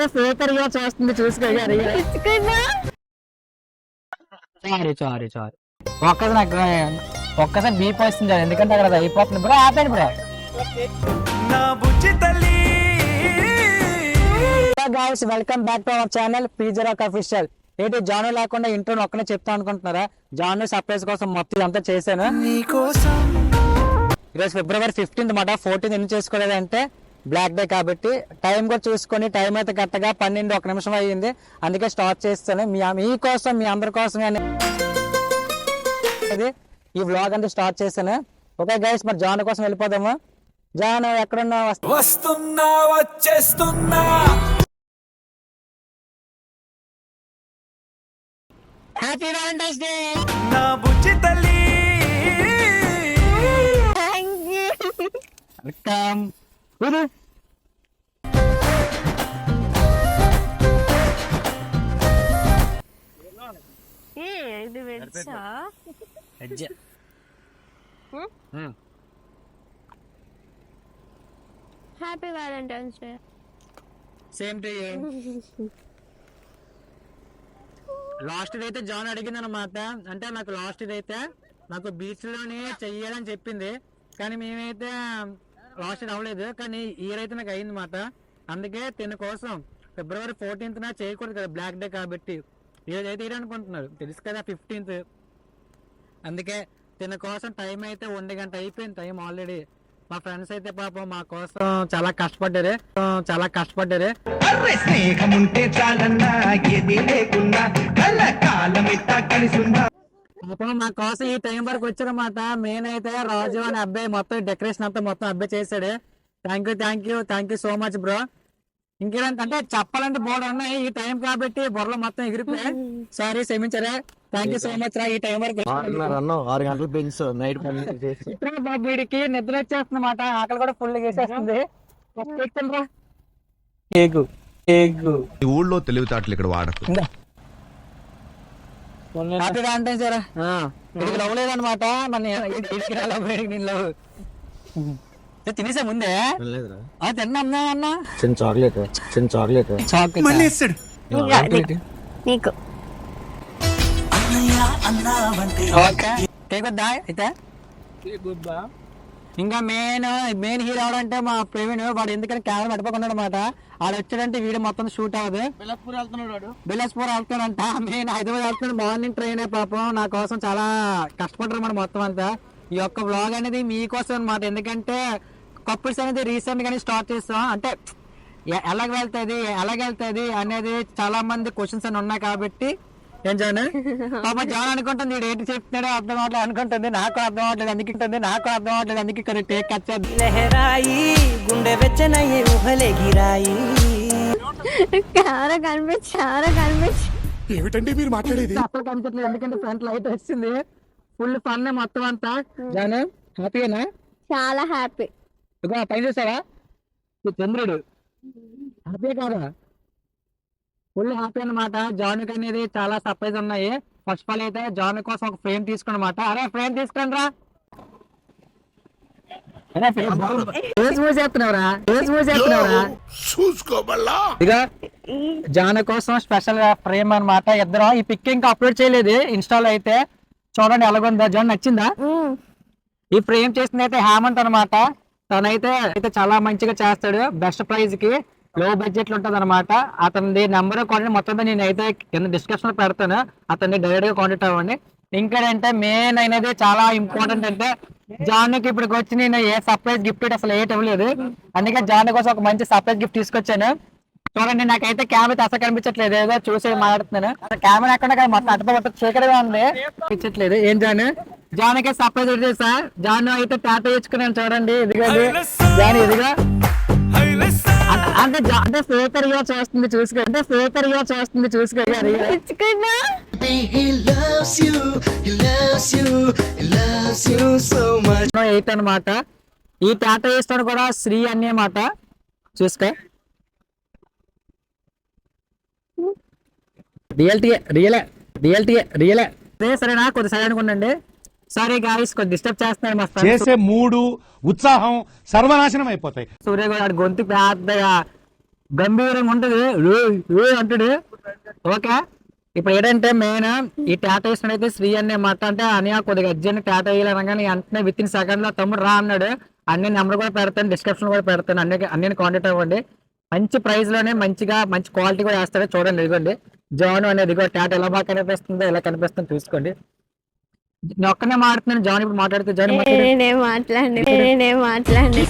అంటే సూపర్గా చేస్తుంది చూసుకోగారు సారీ సారీ సారీ ఒక్కసారి నాకు ఒక్కసారి బీప్ వస్తుంది ఎందుకంటే అక్కడ అయిపోతుంది బ్రో ఆపండి బ్రో. నా బుజ్జి తల్లి. Guys welcome back to our channel పీజరాక్ official ఏంటి జాను లేకుండా ఇంట్లో ఒక్కనే చెప్తా అనుకుంటున్నారా? జాను సర్ప్రైజ్ కోసం మొత్తం ఇదంతా చేశాను. ఈరోజు ఫిబ్రవరి ఫిఫ్టీన్త్ మాట ఫోర్టీన్త్ ఎందుకు చేసుకోలేదంటే బ్లాక్ డే కాబట్టి టైం కూడా చూసుకొని టైం అయితే కరెక్ట్గా పన్నెండు ఒక నిమిషం అయ్యింది. అందుకే స్టార్ట్ చేస్తాను. మీ మీకోసం మీ అందరి కోసం అనేది ఈ వ్లాగ్ అంతా స్టార్ట్ చేశాను. ఓకే గైస్ మరి జాన్ కోసం వెళ్ళిపోదాము? జాన్ ఎక్కడున్నా వస్తున్నా వచ్చేస్తున్నా. హ్యాపీ వ్యాలంటైన్స్ డే నా బుజ్జి తల్లి. వెల్కమ్ ఇది happy Valentine's day. Same to last అయితే జాన్ అడిగింది అనమాట అంటే నాకు లాస్ట్ అయితే నాకు బీచ్లోనే చెయ్యాలని చెప్పింది. కానీ మేమైతే లాస్ట్ అవ్వలేదు. కానీ ఇయర్ అయితే నాకు అయింది మాట. అందుకే తిన కోసం ఫిబ్రవరి ఫోర్టీన్త్ నా చేయకూడదు కదా బ్లాక్ డే కాబట్టి. ఏదైతే అనుకుంటున్నారు. తెలుసు కదా ఫిఫ్టీన్త్. అందుకే తిన కోసం టైం అయితే ఒంటి గంట అయిపోయింది టైం ఆల్రెడీ మా ఫ్రెండ్స్ అయితే పాపం మా కోసం చాలా కష్టపడ్డారు. చాలా కష్టపడ్డారు. స్నేహముంటే చాలన్నా ఏది కాలమిట్టా కలిసుందా? పాపం మా కోసం ఈ టైం వరకు వచ్చారన్నమాట. మెయిన్ అయితే రాజు అనే అబ్బాయి మొత్తం డెకరేషన్ అంతా మొత్తం అబ్బాయి చేశాడు. Thank you thank you thank you so much bro ఇంకేంటే అంటే చెప్పాలంటే బోర్డు ఉన్నాయి ఈ టైం కాబట్టి బుర్రలో మొత్తం ఎగిరిపోయాయి సారీ క్షమించరే థ్యాంక్ యూ సో మచ్ రా ఈ టైం వరకు ఆరు గంటలు పెంచు నైట్ పని చేసి ఇప్పుడే బాబు వీడికి నిద్ర వచ్చేస్తుందన్నమాట ఆకలి కూడా ఫుల్ చేసేస్తుంది రా కేకు కేకు ఈ ఊళ్ళో తెలివితేటలు ఇక్కడ వాడకు హ్యాపీ వ్యాలంటైన్స్ రా వీడికి లవ్ లేదనమాట మన వీడికి లవ్ నేను లవ్ తినేసా ముందే? తిన్నా అన్నా అన్నా. చిన్న చాక్లెట్ చిన్న చాక్లెట్. చాక్లెట్? మళ్ళీ ఇస్తాడు నీకు. కేక్ వద్దా అయితే? ఇంకా మెయిన్ మెయిన్ హీరో ఎవడంటే మా ప్రవీణ్. వాడు ఎందుకని కెమెరా పట్టుకోకున్నాడు అనమాట వాడు వచ్చాడంటే వీడియో మొత్తం షూట్ అవ్వదు. బిలాస్పూర్ వెళ్తాడంట మెయిన్ హైదరాబాద్ వెళ్తున్నాడు. మార్నింగ్ ట్రైన్ పాపం. నా కోసం చాలా కష్టపడ్డారు మన మొత్తం అంతా. ఈ యొక్క వ్లాగ్ అనేది మీకోసం అనమాట ఎందుకంటే కపుల్స్ అనేది రీసెంట్ గానే స్టార్ట్ చేస్తాం. అంటే ఎలాగ వెళ్తుంది ఎలాగ వెళ్తుంది అనేది చాలా మంది క్వశ్చన్స్ అని ఉన్నాయి కాబట్టి ఏం జాను పాప జాన్ అనుకుంటుంది వీడు ఏంటి చెప్తున్నాడో అర్థం అవట్లేదు అనుకుంటుంది. నాకు అర్థం అవట్లేదు అందుకే ఉంటుంది. నాకు అర్థం అవట్లేదు అందుకే ఇక్కడ టేక్ కచ్చేది లహరాయి గుండె వెచ్చనయ్యే ఊహలే గిరాయి. చాలా కనిపించి చాలా కనిపించి. ఏమిటండి మీరు మాట్లాడేది? అసలు కనిపించట్లేదు ఎందుకంటే ఫ్రంట్ లైట్ వచ్చింది. ఫుల్ ఫన్ మొత్తం అంతా. జాను హ్యాపీనా చాలా హ్యాపీ. ఇదిగో పైన చూసావా? చంద్రుడు. హ్యాపీ కాదా? ఫుల్ హ్యాపీ అన్నమాట. జానుకి అనేది చాలా సర్ప్రైజ్ ఉన్నాయి. ఫస్ట్ ఆఫ్ ఆల్ అయితే జాను కోసం ఒక ఫ్రేమ్ తీసుకున్నమాట. అరే ఫ్రేమ్ తీసుకోండి రా. జాను కోసం స్పెషల్ ఫ్రేమ్ అన్నమాట. ఇద్దరు ఈ పిక్ ఇంకా అప్లోడ్ చేయలేదు. ఇన్స్టాల్ అయితే చూడండి ఎలాగుందా? జాన్ నచ్చిందా? ఈ ఫ్రేమ్ చేసింది అయితే హేమంత్ అనమాట తనైతే అయితే చాలా మంచిగా చేస్తాడు. బెస్ట్ ప్రైజ్కి లో బడ్జెట్లో ఉంటది అనమాట అతనిది నెంబర్ కాంటాక్ట్ మొత్తం నేను అయితే కింద డిస్క్రిప్షన్లో పెడతాను. అతన్ని డైరెక్ట్గా కాంటాక్ట్ అవ్వండి. ఇంకా అంటే మెయిన్ అయినది చాలా ఇంపార్టెంట్ అంటే జాన్కి ఇప్పటికి వచ్చి నేను ఏ సర్ప్రైజ్ గిఫ్ట్ అసలు ఏట్ ఇవ్వలేదు. అందుకే జాన్ కోసం ఒక మంచి సర్ప్రైజ్ గిఫ్ట్ తీసుకొచ్చాను. చూడండి నాకైతే కెమెరా అసలు కనిపించట్లేదు. ఏదో చూసి మాట్లాడుతున్నాను. కెమెరా ఎక్కడ కానీ మొత్తం అట్ట మొత్తం చీకటిగా ఉంది. కనిపించట్లేదు. ఏం జాన్? జాన్కి సర్ప్రైజ్ చేసా జాన్ అయితే టాటా ఇచ్చుకున్నాను చూడండి. ఇదిగో ఇది. జాన్ ఇదిగో. అంటే అంటే సూపర్గా చేస్తుంది చూసుకో అంటే సూపర్గా చేస్తుంది చూసుకో ఎయిట్ అన్నమాట ఈ టాటా ఇస్తాను కూడా శ్రీ అనే మాట చూసుకో. రియల్టీ రియలే రియల్టీ రియలే. అదే సరేనా కొద్ది సరే అనుకోండి సారీ గాయస్ కొద్ది డిస్టర్బ్ చేస్తున్నాడు మా friends. చేసే మూడు ఉత్సాహం సర్వనాశనం అయిపోతాయి. సూర్య కూడా ఆడి గొంతు పెద్దగా గంభీరంగా ఉంటది. అంటాడు. ఓకే? ఇప్పుడు ఏంటంటే మెయిన్ ఈ టాటా వేసినైతే శ్రీ అనే మాట అంటే అని కొద్దిగా అర్జెంట్ టాటా వేయాలనగానే వెంటనే విత్ ఇన్ సెకండ్లో తమ్ముడు రా అన్నాడు. అన్ని నెంబర్ కూడా పెడతాను డిస్క్రిప్షన్ కూడా పెడతాను. అన్ని అన్ని కాంటాక్ట్ అవ్వండి. మంచి ప్రైస్లోనే మంచిగా మంచి క్వాలిటీ కూడా వేస్తాడు. చూడండి ఇదిగోండి. జాన్ అనేది ఇదిగో టాటా ఎలా బాగా కనిపిస్తుందో ఎలా కనిపిస్తుందో చూసుకోండి. నేను ఒక్కనే మాట్లాడుతున్నాను జాన్ ఇప్పుడు మాట్లాడితే జాన్ నేనేం మాట్లాడి. నేనేం మాట్లాడి నేను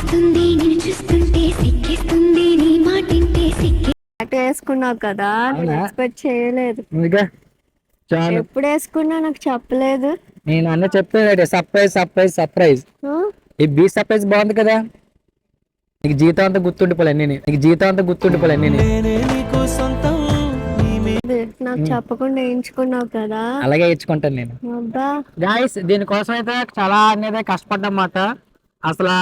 వేసుకున్నావు కదా నేను? ఎక్స్పెక్ట్ చేయలేదు. ఎప్పుడు వేసుకున్నా నాకు చెప్పలేదు. నేను అన్న చెప్పాడు సర్ప్రైజ్ సర్ప్రైజ్ సర్ప్రైజ్? ఈ బీ సర్ప్రైజ్ బాగుంది కదా? నీకు జీతం అంతా గుర్తుండిపోలే అన్ని నీకు జీతం అంతా గుర్తుండిపోలే నేనే నాకు చెప్పకుండా వేయించుకున్నావు కదా. అలాగే ఇచ్చుకుంటాను నేను. గాయస్ దీనికోసం అయితే చాలా అనేది కష్టపడ్డమాట అసలు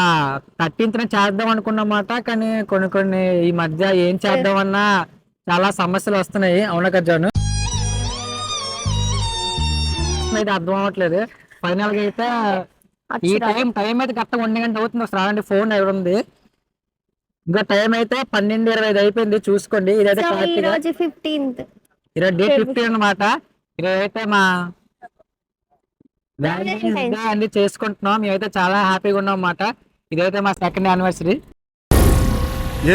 థర్టీన్త్ చేద్దాం అనుకున్నమాట కానీ కొన్ని కొన్ని ఈ మధ్య ఏం చేద్దామన్నా చాలా సమస్యలు వస్తున్నాయి. అవునా కదా జాను అయితే అర్థం అవ్వట్లేదు. ఫైనల్గా అయితే ఈ టైం టైం అయితే కరెక్ట్ ఒంటి గంట అవుతుంది. ఒకసారి ఫోన్ ఎవరుంది ఇంకా టైం అయితే పన్నెండు ఇరవై ఐదు అయిపోయింది. చూసుకోండి. ఇదైతే ఫిఫ్టీన్త్ ఈరోజు డే ఫిఫ్టీన్ అనమాట ఈరోజు అయితే మా అన్ని చేసుకుంటున్నాం. మేమైతే చాలా హ్యాపీగా ఉన్నాం అన్నమాట. ఇదైతే మా సెకండ్ యానివర్సరీ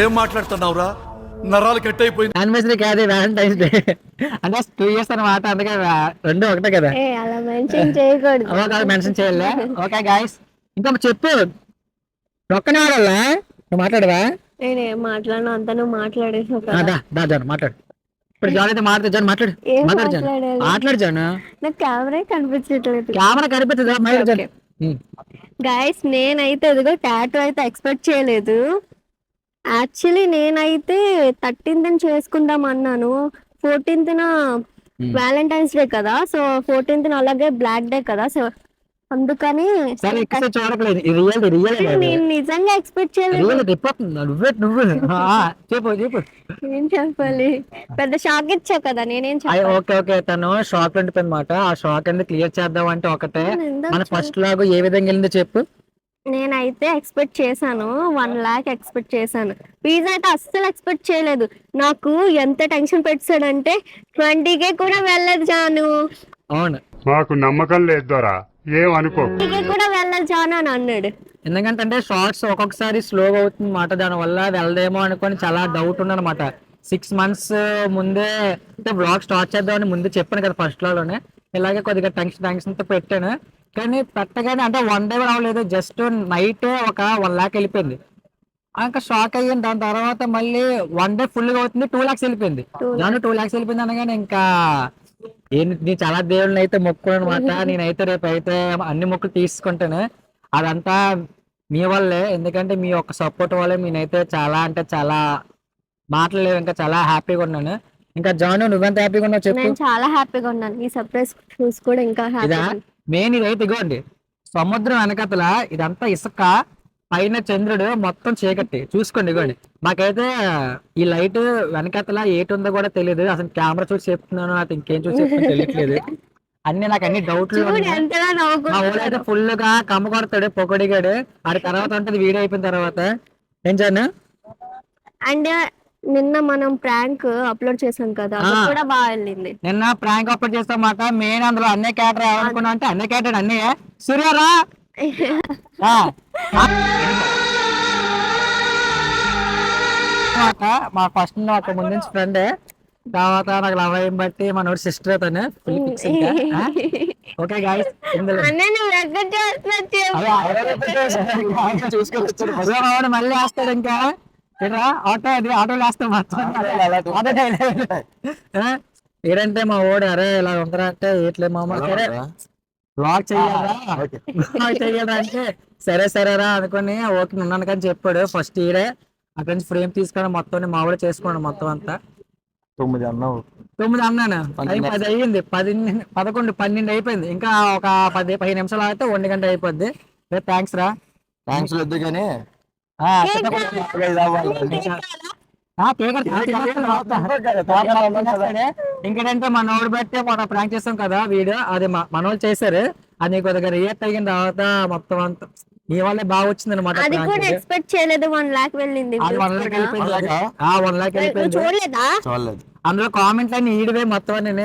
ఏం మాట్లాడుతున్నావురా? నరాలు కట్ అయిపోయింది యానివర్సరీ కాదు వ్యాలంటైన్స్ డే అంటే టూ ఇయర్స్ అనమాట అందుకే రెండు ఒకటే కదా. ఏ అలా మెన్షన్ చేయకూడదు. ఓకే మెన్షన్ చేయాలి. ఓకే గాయస్ ఇంకా చెప్పు. ఒక్కనే ఆడాలా నువ్వు మాట్లాడవా? నేనేం మాట్లాడినా అంతా నువ్వు జాను మాట్లాడు. ఇప్పుడు జాన్ అయితే మాట్లాడు జాన్ మాట్లాడు. మాట్లాడు జాను? మాట్లాడు జాను. నాకు కెమెరా కనిపించట్లేదు. కెమెరా జాను. ఉమ్. గైస్ నేనైతే ఇదిగో టాటూ అయితే ఎక్స్పెక్ట్ చేయలేదు. యాక్చువల్లీ నేనైతే థర్టీన్త్ చేసుకుందాం అన్నాను. ఫోర్టీన్త్ వ్యాలంటైన్స్ డే కదా సో ఫోర్టీన్త్ అలాగే బ్లాక్ డే కదా సో అందుకని సరే చూడట్లేదు. రియల్ రియల్ నేను నిజంగా ఎక్స్పెక్ట్ చేయలేదు. నువ్వే నువ్వు. ఆ, చెప్పు చెప్పు. ఏం చెప్పాలి? పెద్ద షాక్ ఇచ్చావు కదా నేనేం అయ్య, చెప్పాలి? ఓకే ఓకే తను షాక్ ఆ షాక్ అనేది క్లియర్ చేద్దాం అంటే ఒకటే మన ఫస్ట్ లాగా ఏ విధంగా వెళ్ళిందో చెప్పు. నేనైతే ఎక్స్పెక్ట్ చేశాను. వన్ లాక్ ఎక్స్పెక్ట్ చేశాను. పిజ్జా అయితే అస్సలు ఎక్స్పెక్ట్ చేయలేదు. నాకు ఎంత టెన్షన్ పెట్టాడంటే ట్వంటీకే కూడా వెళ్ళదు జాను. అవును. మాకు నమ్మకం లేదు ఏమనుకో. కూడా అని అన్నాడు. ఎందుకంటే అంటే షార్ట్స్ ఒక్కొక్కసారి స్లోగా అవుతుంది మాట దాని వల్ల వెళ్దేమో అనుకొని చాలా డౌట్ ఉందన్నమాట. సిక్స్ మంత్స్ ముందే అంటే బ్లాగ్ స్టార్ట్ చేద్దామని ముందే చెప్పాను కదా ఫస్ట్లోనే. ఇలాగే కొద్దిగా టెన్షన్ టెన్షన్తో పెట్టాను. కానీ పెట్టగానే అంటే వన్ డే అవ్వలేదు జస్ట్ నైట్ ఒక వన్ లాక్ వెళ్ళిపోయింది. ఇంకా షాక్ అయ్యాను. దాని తర్వాత మళ్ళీ వన్ డే ఫుల్గా అవుతుంది టూ లాక్స్ వెళ్ళిపోయింది. దాని టూ లాక్స్ వెళ్ళిపోయింది అనగానే ఇంకా నేను చాలా దేవుళ్ళని అయితే మొక్కున్నాను అనమాట నేనైతే రేపు అయితే అన్ని మొక్కులు తీసుకుంటాను. అదంతా మీ వల్లే. ఎందుకంటే మీ యొక్క సపోర్ట్ వల్లే నేనైతే చాలా అంటే చాలా మాట్లాడలేవు ఇంకా చాలా హ్యాపీగా ఉన్నాను. ఇంకా జాను నువ్వెంత హ్యాపీగా ఉన్నావు చెప్పు. నేను చాలా హ్యాపీగా ఉన్నాను. ఈ సర్ప్రైజ్ చూసి కూడా ఇంకా మెయిన్ ఇదైతే ఇగోండి. సముద్రం వెనకతల ఇదంతా ఇసుక. పైన చంద్రుడు మొత్తం చీకటి. చూసుకోండి ఇగోండి. మాకైతే ఈ లైట్ వెనకతల ఏటి ఉందో కూడా తెలియదు అసలు కెమెరా చూసి చెప్తున్నాను నాకు ఇంకేం చూసి చెప్తున్నా తెలియట్లేదు. అన్ని నాకు అన్ని డౌట్లు మా ఫుల్గా కమ్మ కొడతాడు పొగడిగాడు. ఆడి తర్వాత ఉంటది వీడియో అయిపోయిన తర్వాత. ఏం చాను అండ్ నిన్న మనం ప్రాంక్ అప్లోడ్ చేసాం కదా అది. కూడా బాగా వెళ్ళింది. నిన్న ప్రాంక్ అప్లోడ్ చేస్తాం మాట మెయిన్ అందులో అన్నే క్యాటర్ అనుకున్నా అంటే అన్నే క్యాటర్ అన్నీ. సూర్యారా మా ఫస్ట్ నాకు ముందు నుంచి ఫ్రెండే తర్వాత నాకు లవ్ అయ్యి బట్టి మనోడు సిస్టర్ అతను ఓకే గాయస్ మళ్ళీ వేస్తాడు ఇంకా. ఆటో అది ఆటో వేస్తాం మొత్తం. ఆ? ఏంటంటే మా ఓడు అరే ఇలా ఉందరా అంటే ఏట్లే మామ? అంటే సరే సరేరా అనుకుని ఓకే ఉన్నాను కానీ చెప్పాడు. ఫస్ట్ ఇయరే అక్కడి నుంచి ఫ్రేమ్ తీసుకొని మొత్తం మా ఊళ్ళో చేసుకున్నాడు మొత్తం అంతా. తొమ్మిది అన్నావు. తొమ్మిది అన్నాను? పది అయ్యింది. పది పదకొండు పన్నెండు అయిపోయింది. ఇంకా ఒక పది పదిహేను నిమిషాలు అయితే ఒంటి గంట అయిపోద్ది. థ్యాంక్స్ రా. థ్యాంక్స్ లేదు కానీ ఇంకేంటంటే మన వాడు బట్టి మనం ప్రాంక్ చేస్తాం కదా వీడియో అది మన వాళ్ళు చేశారు. అది కొద్దిగా రియాక్ట్ అయిన తర్వాత మొత్తం అంతా నీ వల్లే బాగా వచ్చింది అనమాట అది కూడా ఎక్స్పెక్ట్ చేయలేదు వన్ లాక్ వెళ్ళింది వన్ లాక్. వెళ్ళిపోయింది. వన్ లాక్ నువ్వు వెళ్ళిపోయింది. చూడలేదా? చూడలేదు. అందులో కామెంట్లు అన్ని ఈడివే మొత్తం నాన్న,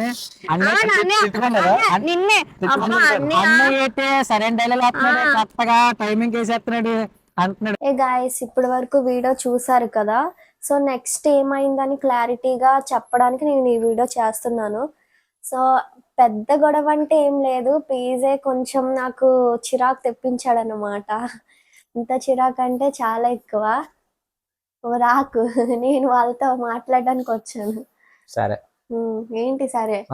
అయితే సరైన డైలాగ్ వేస్తున్నాడు. కొత్తగా టైమింగ్ వేసేస్తున్నాడు అంటున్నాడు. గాయస్ ఇప్పటి వరకు వీడియో చూసారు కదా? సో నెక్స్ట్ ఏమైందని క్లారిటీగా చెప్పడానికి నేను ఈ వీడియో చేస్తున్నాను. సో పెద్ద గొడవ అంటే ఏం లేదు. పీజే కొంచెం నాకు చిరాకు తెప్పించాడు అనమాట ఇంత చిరాకు అంటే చాలా ఎక్కువ. రాకు. నేను వాళ్ళతో మాట్లాడడానికి వచ్చాను. సరే. ఏంటి సరే?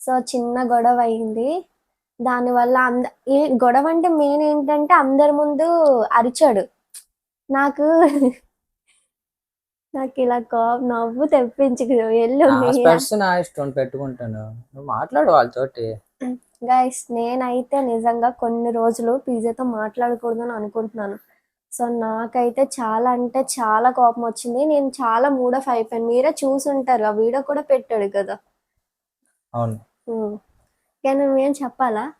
సో చిన్న గొడవ అయింది. దానివల్ల అంద ఏ గొడవ అంటే మెయిన్ ఏంటంటే అందరి ముందు అరిచాడు. నాకు నాకు ఇలా కోపం నవ్వు తెప్పించి ఎల్లు నా ఇష్టం పెట్టుకుంటాను. నువ్వు మాట్లాడు వాళ్ళతోటి. గైస్ నేనైతే నిజంగా కొన్ని రోజులు పీజేతో మాట్లాడకూడదని అనుకుంటున్నాను. సో నాకైతే చాలా అంటే చాలా కోపం వచ్చింది. నేను చాలా మూడ్ ఆఫ్ అయిపోయాను. మీరే చూసుంటారు. ఆ వీడియో కూడా పెట్టాడు కదా. అవును. కానీ నువ్వేం చెప్పాలా?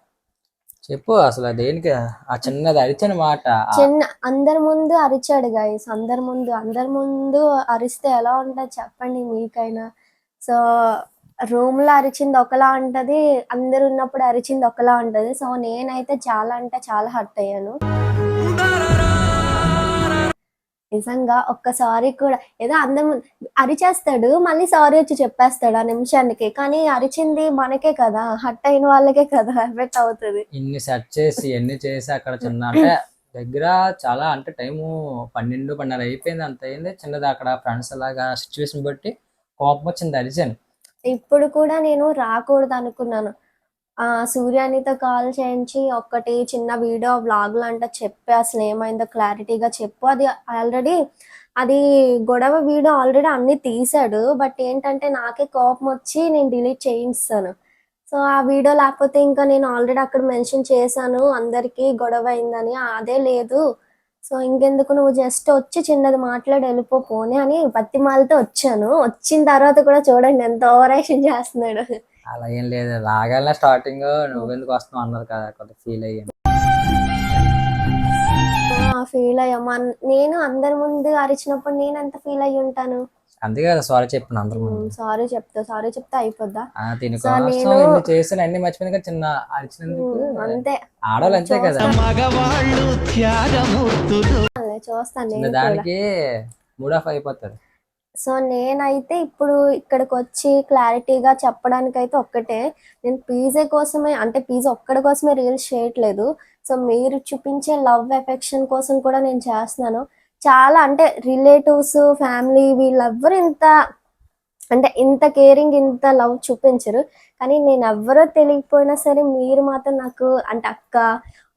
చెప్పు అసలు దేనికి? ఆ చిన్నది అరిచిన మాట చిన్న అందరి ముందు అరిచాడు గాయస్ అందరి ముందు అందరి ముందు అరిస్తే ఎలా ఉంటది చెప్పండి మీకైనా. సో రూమ్లో అరిచింది ఒకలా ఉంటది అందరు ఉన్నప్పుడు అరిచింది ఒకలా ఉంటది. సో నేనైతే చాలా అంటే చాలా హర్ట్ అయ్యాను. నిజంగా ఒక్కసారి కూడా ఏదో ముందు అరిచేస్తాడు మళ్ళీ సారీ వచ్చి చెప్పేస్తాడు ఆ నిమిషానికి. కానీ అరిచింది మనకే కదా హర్ట్ అయిన వాళ్ళకే కదా ఎఫెక్ట్ అవుతుంది. ఇన్ని సెర్చ్ చేసి ఎన్ని చేసి అక్కడ చిన్న అంటే దగ్గర చాలా అంటే టైము పన్నెండు పన్నెండు అయిపోయింది అంత అయింది. చిన్నది అక్కడ ఫ్రెండ్స్ అలాగా సిచ్యువేషన్ బట్టి కోపం వచ్చింది అరిచాను. ఇప్పుడు కూడా నేను రాకూడదు అనుకున్నాను ఆ సూర్యానితో కాల్ చేయించి ఒక్కటి చిన్న వీడియో వ్లాగ్ లాంటి చెప్పి అసలు ఏమైందో క్లారిటీగా చెప్పు. అది ఆల్రెడీ అది గొడవ వీడియో ఆల్రెడీ అన్ని తీసాడు బట్ ఏంటంటే నాకే కోపం వచ్చి నేను డిలీట్ చేయిస్తాను సో ఆ వీడియో లేకపోతే ఇంకా నేను ఆల్రెడీ అక్కడ మెన్షన్ చేశాను. అందరికీ గొడవ అయిందని. అదే లేదు. సో ఇంకెందుకు నువ్వు జస్ట్ వచ్చి చిన్నది మాట్లాడి వెళ్ళిపో పోనీ అని బతిమాలతో వచ్చాను. వచ్చిన తర్వాత కూడా చూడండి ఎంత ఓవరాక్షన్ చేస్తున్నాడు. అలా ఏం లేదు. రాగానే స్టార్టింగ్ నువ్వు ఎందుకు వస్తున్నావు అన్నారు కదా కొంత ఫీల్ అయ్యాను ఫీల్ అయ్యామా నేను అందరి ముందు అరిచినప్పుడు నేను ఎంత ఫీల్ అయ్యి ఉంటాను? అందుకే కదా సారీ చెప్పిన అందరి ముందు. సారీ చెప్తా సారీ చెప్తే అయిపోద్దా? ఆ, దీని కోసం చేసిన అన్ని మర్చిపోయింది కదా చిన్న అరిచినందుకు. అంతే. ఆడవాళ్ళు అంతే కదా. మగవాళ్ళు త్యాగమూర్తులు. అలా చూస్తాను దానికి మూడ్ ఆఫ్ అయిపోతుంది. సో నేనైతే ఇప్పుడు ఇక్కడికి వచ్చి క్లారిటీగా చెప్పడానికి అయితే ఒక్కటే. నేను పీజే కోసమే అంటే పీజా ఒక్కడి కోసమే రీల్స్ చేయట్లేదు. సో మీరు చూపించే లవ్ ఎఫెక్షన్ కోసం కూడా నేను చేస్తున్నాను. చాలా అంటే రిలేటివ్స్ ఫ్యామిలీ వీళ్ళెవ్వరు ఇంత అంటే ఇంత కేరింగ్ ఇంత లవ్ చూపించరు. కానీ నేను ఎవ్వరో తెలియకపోయినా సరే మీరు మాత్రం నాకు అంటే అక్క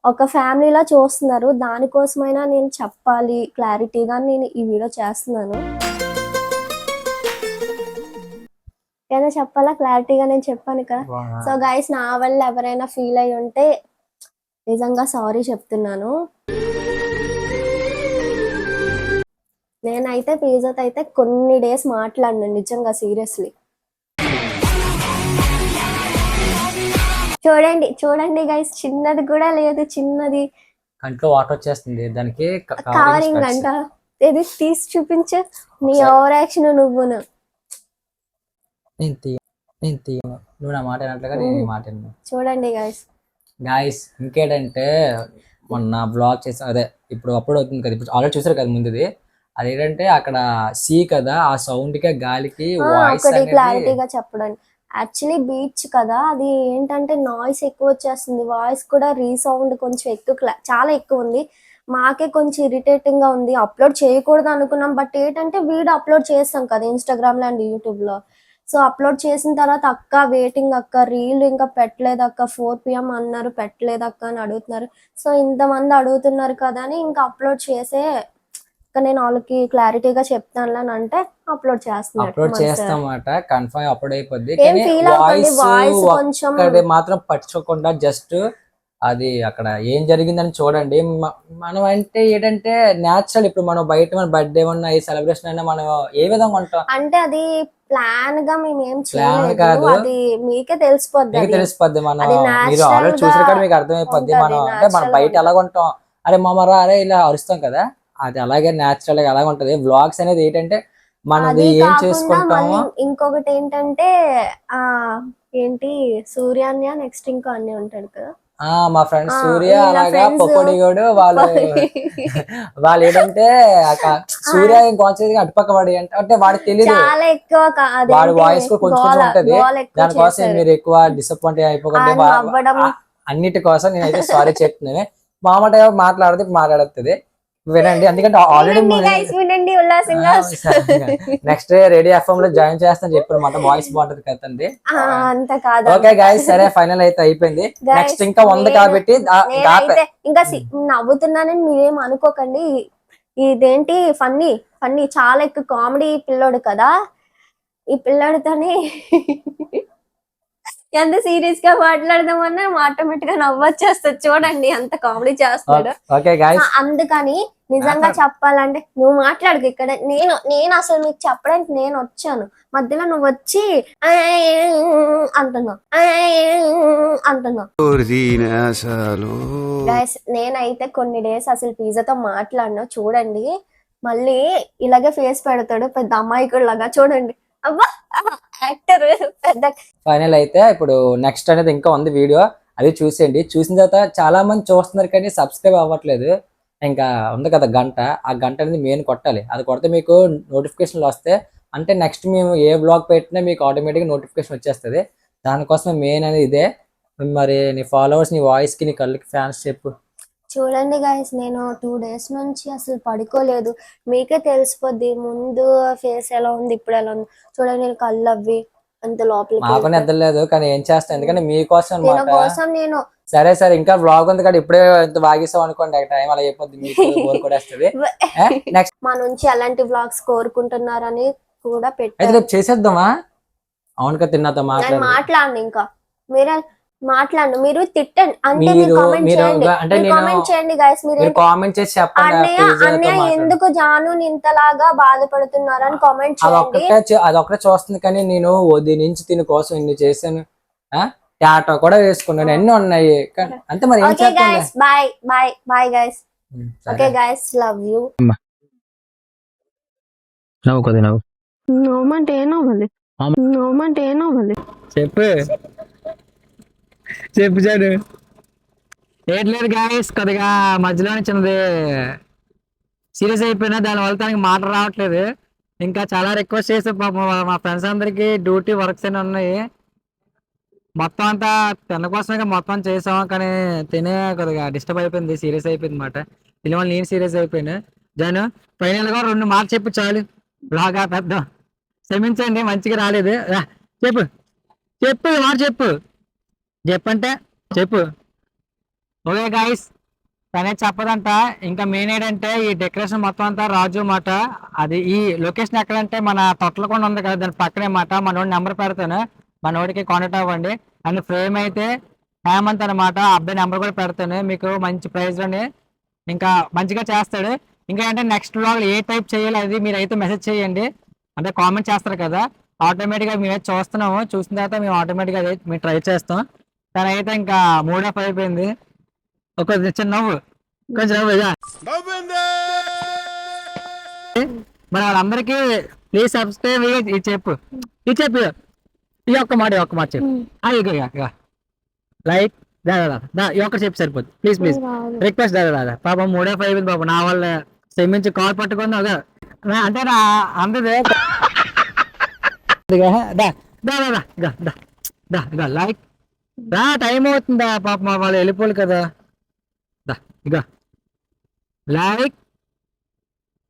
ఒక ఫ్యామిలీలా చూస్తున్నారు. దానికోసమైనా నేను చెప్పాలి క్లారిటీగా నేను ఈ వీడియో చేస్తున్నాను. ఏదో చెప్పాలా? క్లారిటీగా నేను చెప్పాను కదా. సో గైస్ నా వల్ల ఎవరైనా ఫీల్ అయి ఉంటే నిజంగా సారీ చెప్తున్నాను. నేనైతే పిజ్జాతో అయితే కొన్ని డేస్ మాట్లాడిను నిజంగా సీరియస్లీ చూడండి చూడండి గైస్ చిన్నది కూడా లేదు చిన్నది. కంట్లో వాటర్ వచ్చేస్తుంది. దానికి కవరింగ్. అంట. ఇది తీసి చూపించు. నీ ఒకసారి. ఓవర్ యాక్షన్ నువ్వును. నేను తీయ నేను తీయను నువ్వు నా మాట అన్నట్లుగా నేను నీ మాట విన్నాను చూడండి గైస్ గాయస్ ఇంకేంటంటే మొన్న బ్లాగ్ చేసాం అదే ఇప్పుడు అప్లోడ్ అవుతుంది కదా ఇప్పుడు ఆల్రెడీ చూసారు కదా ముందుది. అదేంటంటే అక్కడ సీ కదా ఆ సౌండ్కి గాలికి వాయిస్ ఒకటి క్లారిటీగా చెప్పడం. యాక్చువల్లీ బీచ్ కదా అది ఏంటంటే నాయిస్ ఎక్కువ వచ్చేస్తుంది. వాయిస్ కూడా రీసౌండ్ కొంచెం ఎక్కువ చాలా ఎక్కువ ఉంది. మాకే కొంచెం ఇరిటేటింగ్గా ఉంది. అప్లోడ్ చేయకూడదు అనుకున్నాం బట్ ఏంటంటే వీడియో అప్లోడ్ చేస్తాం కదా ఇన్స్టాగ్రామ్లో అండ్ యూట్యూబ్లో. సో అప్లోడ్ చేసిన తర్వాత అక్క వెయిటింగ్ అక్క రీల్ ఇంకా పెట్టలేదు అక్క ఫోర్ పిఎం అన్నారు పెట్టలేదు అక్క అని అడుగుతున్నారు. సో ఇంతమంది అడుగుతున్నారు కదా అని ఇంకా అప్లోడ్ చేసే ఇంకా నేను వాళ్ళకి క్లారిటీగా చెప్తాను అని అంటే అప్లోడ్ చేస్తున్నాడు అప్లోడ్. చేస్తామట కన్ఫర్మ్ అప్లోడ్ అయిపోద్ది. కానీ వాయిస్ కొంచెం మాత్రం పట్టించకుండా జస్ట్ అది అక్కడ ఏం జరిగిందని చూడండి. మనం అంటే ఏంటంటే న్యాచురల్ ఇప్పుడు మనం బయట మన బర్త్డే ఉన్న ఏ సెలబ్రేషన్ అయినా మనం ఏ విధంగా ఉంటాం? అంటే అది ప్లాన్గా మేము ఏం చేయలేదు. కాదు. అది మీకే తెలిసిపోద్ది. తెలిసిపోద్ది మనం. మీరు ఆల్రెడీ గా చూసారు కదా మీకు అర్థమైపోద్ది మనం. అంటే మనం బయట ఎలా ఉంటాం అరే మామరా అరే ఇలా అరుస్తాం కదా. అది అలాగే న్యాచురల్గా అలాగే ఉంటది వ్లాగ్స్ అనేది ఏంటంటే మనది ఏం చేసుకుంటామో ఇంకొకటి ఏంటంటే ఆ ఏంటి సూర్యాన్య నెక్స్ట్ ఇంకో అన్నీ ఉంటాడు కదా. ఆ మా ఫ్రెండ్స్ ఆ, సూర్య అలాగా friends- పొప్పడిగోడు వాళ్ళు వాళ్ళు ఏంటంటే సూర్య కాన్సెప్ట్ అటుపక్క వాడు ఏంట- అంటే వాడికి తెలియదు వాడి వాయిస్ కూడా కొంచెం కొంచెం ఉంటది. దానికోసం. మీరు ఎక్కువ డిసప్పాయింట్ అయిపోకండి. అన్నిటి కోసం నేనైతే సారీ చెప్తున్నాను. మామట మాట్లాడితే మాట్లాడుతుంది. వినండి. ఎందుకంటే ఆల్రెడీ వినండి ఉల్లాసంగా. నెక్స్ట్ రేడియో ఎఫ్ఎం లో జాయిన్ చేస్తాను చెప్పారన్నమాట వాయిస్ బాగుంటది కదండి. ఆ, అంత కాదు. ఓకే గాయస్ సరే ఫైనల్ అయితే అయిపోయింది. నెక్స్ట్ ఇంకా ఉంది కాబట్టి ఇంకా నవ్వుతున్నానని మీరేం అనుకోకండి. ఇదేంటి ఫన్నీ? ఫన్నీ చాలా ఎక్కువ కామెడీ పిల్లోడు కదా. ఈ పిల్లోడితోని ఎంత సీరియస్గా మాట్లాడదామన్నా ఆటోమేటిక్గా నవ్వొచ్చేస్తుంది. చూడండి అంత కామెడీ చేస్తాడు అందుకని నిజంగా చెప్పాలంటే నువ్వు మాట్లాడకు ఇక్కడ. నేను నేను అసలు మీకు చెప్పడానికి నేను వచ్చాను. మధ్యలో నువ్వు వచ్చి "ఆ, అంటున్నావు. "ఆ, అంటున్నావు. నేనైతే కొన్ని డేస్ అసలు పిజ్జాతో మాట్లాడినా. చూడండి. మళ్ళీ ఇలాగే ఫేస్ పెడతాడు. పెద్ద అమ్మాయికుడు లాగా చూడండి. యాక్టర్ పెద్ద ఫైనల్ అయితే ఇప్పుడు నెక్స్ట్ అనేది ఇంకా ఉంది వీడియో. అది చూసేయండి. చూసిన తర్వాత చాలా మంది చూస్తున్నారు కానీ సబ్స్క్రైబ్ అవ్వట్లేదు. ఇంకా ఉంది కదా గంట. ఆ గంట అనేది మెయిన్ కొట్టాలి. అది కొడితే మీకు నోటిఫికేషన్లు వస్తే అంటే నెక్స్ట్ మేము ఏ బ్లాగ్ పెట్టినా మీకు ఆటోమేటిక్గా నోటిఫికేషన్ వచ్చేస్తుంది. దానికోసం మెయిన్ అనేది ఇదే. మరి నీ ఫాలోవర్స్ నీ వాయిస్కి నీ కళ్ళకి ఫ్యాన్స్ చెప్పు. చూడండి గైస్ నేను టూ డేస్ నుంచి అసలు పడుకోలేదు. మీకే తెలిసిపోద్ది ముందు ఫేస్ ఎలా ఉంది ఇప్పుడు ఎలా ఉంది. చూడండి నేను కళ్ళు అవ్వి అంత లోపలికి మాకు నిద్రలేదు కానీ ఏం చేస్తాం ఎందుకంటే మీకోసం కోసం నేను సరే సరే ఇంకా బ్లాగ్ ఉంది కానీ ఇప్పుడే బాగేసాం అనుకోండి టైం అలా అయిపోద్ది మీకు నెక్స్ట్ మా నుంచి అలాంటి వ్లాగ్స్ కోరుకుంటున్నారని కూడా రేపు చేసేద్దామా? అవును కదా తిన్నాతో నేను మాట్లాడు మాట్లాడండి ఇంకా. మీరే మాట్లాడండి మీరు తిట్టండి. అంటే మీరు మీరు- కామెంట్ మీరు చేయండి. అంటే మీరు నేను- కామెంట్ చేయండి గైస్ మీరు కామెంట్ చేసి చెప్పండి అన్నయ్య మాట్లాడు. ఎందుకు జాను ఇంతలాగా బాధపడుతున్నారని కామెంట్ చేయండి. అదొక్కటే చూస్తుంది కానీ నేను దీని నుంచి దీని కోసం ఇన్ని చేశాను. టాటో కూడా వేసుకున్నాను. ఎన్ని ఉన్నాయి. అంతే మరి okay guys bye bye bye guys okay guys love you నవ్వు కొద్ది నవ్వు. నోమంటే ఏ నవ్వాలి. నోమంటే ఏ నవ్వాలి చెప్పు. చెప్పు చాడు ఏట్లేదు గాయస్ కొద్దిగా మధ్యలోనే చిన్నది సీరియస్ అయిపోయినా దాని వల్ల తనకి మాట రావట్లేదు. ఇంకా చాలా రిక్వెస్ట్ చేసే పాపం మా ఫ్రెండ్స్ అందరికి డ్యూటీ వర్క్స్ అన్నీ ఉన్నాయి. మొత్తం అంతా తిన్న కోసమే మొత్తం చేసాం కానీ తినే కొద్దిగా డిస్టర్బ్ అయిపోయింది సీరియస్ అయిపోయింది అనమాట దీని వల్ల నేను సీరియస్ అయిపోయాను. జాను ఫైనల్గా రెండు మాటలు చెప్పు చాలు. బాగా పెద్ద క్షమించండి మంచిగా రాలేదు. చెప్పు. చెప్పు మాట చెప్పు. చెప్పంటే? చెప్పు. ఓకే గాయస్ తనే చెప్పదంట. ఇంకా మెయిన్ ఏంటంటే ఈ డెకరేషన్ మొత్తం అంతా రాజు మాట. అది ఈ లొకేషన్ ఎక్కడంటే మన తొట్లకొండ ఉంది కదా దాని పక్కనే మాట మనోడి నెంబర్ పెడతాను. మనోడికి కాంటాక్ట్ అవ్వండి. అండ్ ఫ్రేమ్ అయితే హేమంత్ అనమాట అబ్బాయి నెంబర్ కూడా పెడతాను. మీకు మంచి ప్రైజ్లోనే ఇంకా మంచిగా చేస్తాడు. ఇంకా అంటే నెక్స్ట్ బ్లాగ్ ఏ టైప్ చేయాలి అది మీరు అయితే మెసేజ్ చేయండి. అంటే కామెంట్ చేస్తారు కదా. ఆటోమేటిక్గా మేము చూస్తున్నాము. చూసిన తర్వాత మేము ఆటోమేటిక్గా అదే మేము ట్రై చేస్తాం. అయితే ఇంకా మూడప్ అయిపోయింది ఒక చిన్న నవ్వు కొంచెం నవ్వు మరి వాళ్ళందరికీ ప్లీజ్ సబ్స్క్రైబ్ ఇది చెప్పు ఇది చెప్పు ఈ ఒక్క మాట ఒక్క మాట చెప్పు ఇగో లైక్ దాదా దాదా ఈ ఒక్క చెప్పు సరిపోద్ది ప్లీజ్ ప్లీజ్ రిక్వెస్ట్ దాదా దాదా పాపం మూడే ఫైవ్ అయింది పాపం నా వల్ల క్షమించి కాల్ పట్టుకుంది అదే అంటే నా అందదే దా దా దా దా దా దా లైక్ దా టైం అవుతుందా? పాప మా వాళ్ళు వెళ్ళిపోవాలి కదా. ఇగో లైక్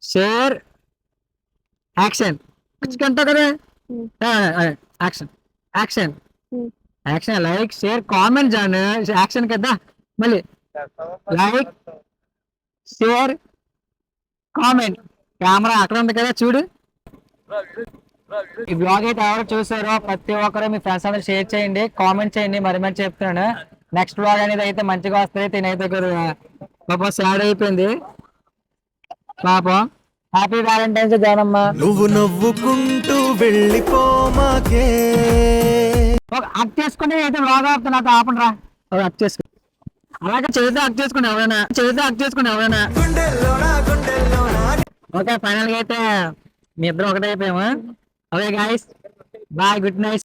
షేర్ యాక్షన్ అంటావు కదా? Action action. Action like share comment John action కదా? మళ్ళీ. లైక్ షేర్ కామెంట్ కెమెరా అక్కడ ఉంది కదా చూడు. ఈ బ్లాగ్ అయితే ఎవరు చూసారో ప్రతి ఒక్కరు మీ ఫ్రెండ్స్ అందరూ షేర్ చేయండి కామెంట్ చేయండి మరి మరి చెప్తున్నాను. నెక్స్ట్ బ్లాగ్ అనేది అయితే మంచిగా వస్తుంది. తినైతే పాపం సాడ్ అయిపోయింది. పాపం. హ్యాపీ వ్యాలంటైన్స్ జానమ్మ నువ్వు నవ్వుకుంటూ వెళ్ళిపోమాకే ఒక అక్ చేసుకుంటే అయితే బ్లాగ్ అవుతుంది నాతో ఆపండి రా ఒక అక్ చేసుకో. అలాగే చేతితో హక్ చేసుకుని ఎవరైనా చేతితో హక్ చేసుకుని ఎవరైనా. ఓకే ఫైనల్గా అయితే మీ ఇద్దరు ఒకటే అయిపోయాము? Okay guys bye good night